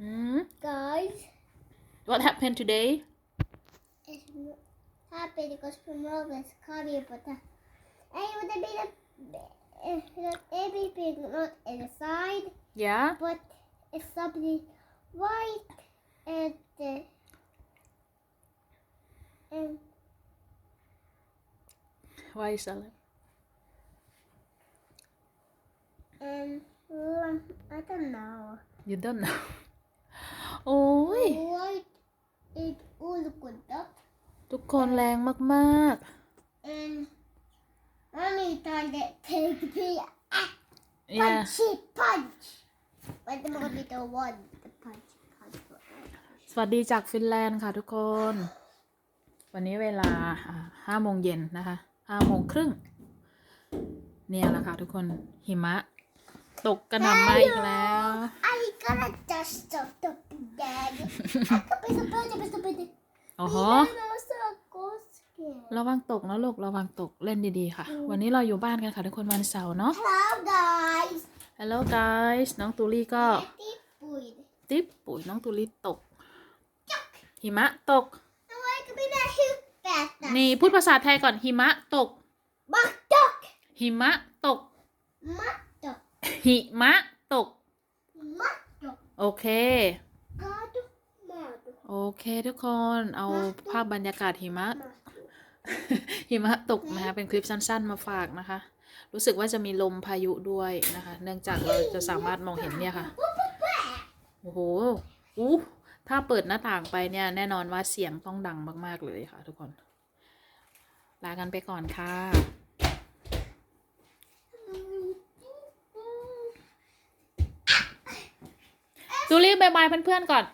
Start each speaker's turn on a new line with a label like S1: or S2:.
S1: Mm.
S2: guys.
S1: What happened today?
S2: It's happy because tomorrow is coming, but uh, I would have been a, uh, not everything not inside,
S1: Yeah.
S2: but it's something white and uh, and
S1: Why is that?
S2: and um, I don't know.
S1: You don't know. โอ้ย
S2: White is all good up
S1: ทุกคนแรงมาก
S2: and mommy told it take me ah,
S1: ๆ yeah
S2: punchy punch. But the mommy don't want the punch punch.
S1: สวัสดีจากฟินแลนด์ค่ะทุกคน วันนี้เวลาห้าโมงเย็นนะคะห้าโมงครึ่ง เนี่ยแหละค่ะทุกคนหิมะ ตกกระหน่ำมาอีกแล้ว
S2: I gotta dust up the bag. I could be the bird, I the bird.
S1: โอ้โหระวังตกนะลูก ระวังตกเล่นดีๆค่ะ วันนี้เราอยู่บ้านกันค่ะทุกคนวันเสาร์เนาะ
S2: Hello guys.
S1: Hello guys น้องตูลี่ก็
S2: Deep boy.
S1: ติ๊บปุ๋ยน้องตูลี่ตก หิมะตก
S2: No, I could be that huge bad.
S1: นี่พูดภาษาไทยก่อนหิมะตก
S2: Muck duck.
S1: หิมะตก
S2: Muck duck.
S1: หิมะตก
S2: Muck duck.
S1: โอเค
S2: God mad.
S1: โอเคทุกคนเอาภาพบรรยากาศหิมะหิมะตกนะคะเป็นคลิปสั้น ๆ มาฝากนะคะ รู้สึกว่าจะมีลมพายุด้วยนะคะ เนื่องจากเราจะสามารถมองเห็นเนี่ยค่ะ โอ้โหอู้ถ้าเปิดหน้าต่างไปเนี่ย แน่นอนว่าเสียงต้องดังมาก ๆ เลยค่ะ ทุกคน ลากันไปก่อนค่ะ จูลี่บายบายเพื่อนๆก่อน